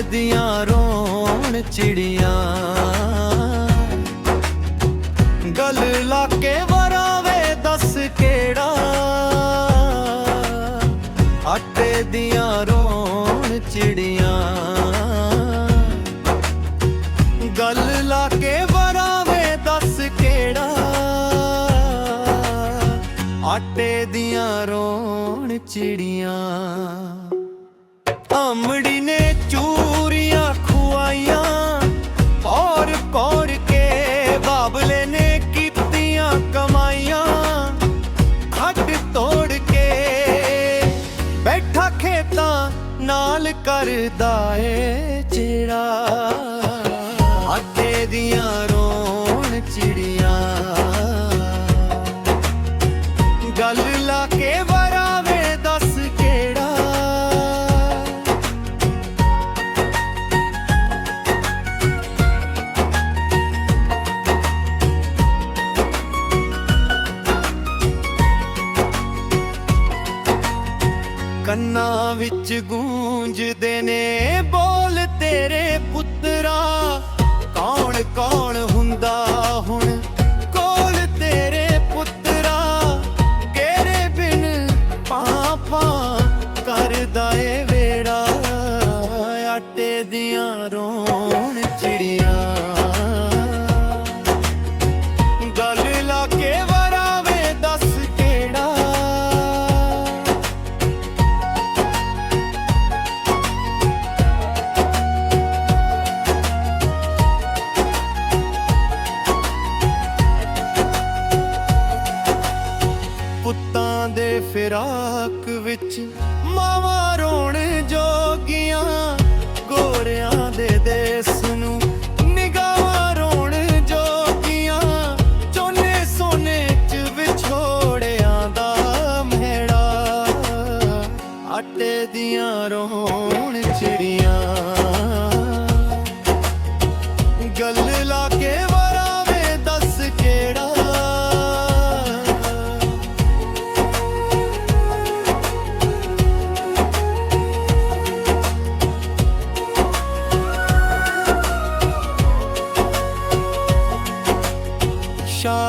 ਦੀਆਂ ਰੋਣ ਚਿੜੀਆਂ। ਗੱਲ ਲਾ ਕੇ ਵਰਾਵੇ, ਦੱਸ ਕਿਹੜਾ? ਆਟੇ ਦੀਆਂ ਰੋਣ ਚਿੜੀਆਂ। ਗੱਲ ਲਾ ਕੇ ਵਰਾਵੇ, ਦੱਸ ਕਿਹੜਾ? ਆਟੇ ਦੀਆਂ ਰੋਣ ਚਿੜੀਆਂ। ਕਰਦਾ ਏ ਜਿਹੜਾ ਵਿੱਚ ਗੂੰਜਦੇ ਨੇ, ਬੋਲ ਤੇਰੇ ਪੁੱਤਰਾ। ਕੌਣ ਕੌਣ ਹੁੰਦਾ ਹੁਣ? ਕੋਲ ਤੇਰੇ ਪੁੱਤਰਾ। ਤੇਰੇ ਬਿਨ ਪਾਪਾ ਕਰਦਾ ਏ ਵੇੜਾ? ਆਟੇ ਦੀਆਂ ਰੋਣ ਚਿੜੀਆਂ ਫਿਰਾਕ ਵਿੱਚ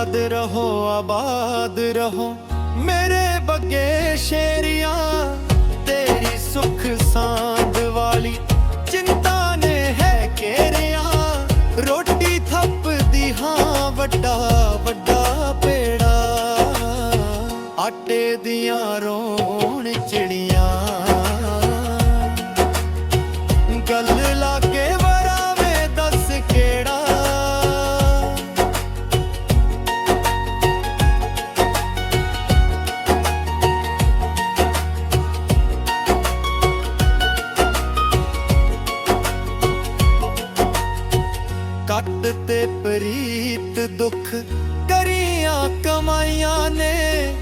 ਸ਼ਾਦ ਰਹੋ, ਆਬਾਦ ਰਹੋ। ਮੇਰੇ ਬੱਗੇ ਸ਼ੇਰੀਆਂ, ਤੇਰੀ ਸੁਖ ਸਾਂਦ ਵਾਲੀ ਚਿੰਤਾ ਨੇ ਹੈ ਕੇਰਿਆ। ਰੋਟੀ ਥੱਪਦੀ ਹਾਂ, ਵੱਡਾ ਵੱਡਾ ਪੇੜਾ ਆਟੇ ਦੀਆਂ ਰੋ ਦੁੱਖ ਕਰੀਆਂ ਕਮਾਈਆਂ ਨੇ।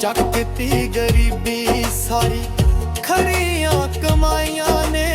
ਚੱਕਤੀ ਗਰੀਬੀ ਸਾਰੀ ਖਰੀਆਂ ਕਮਾਈਆਂ ਨੇ।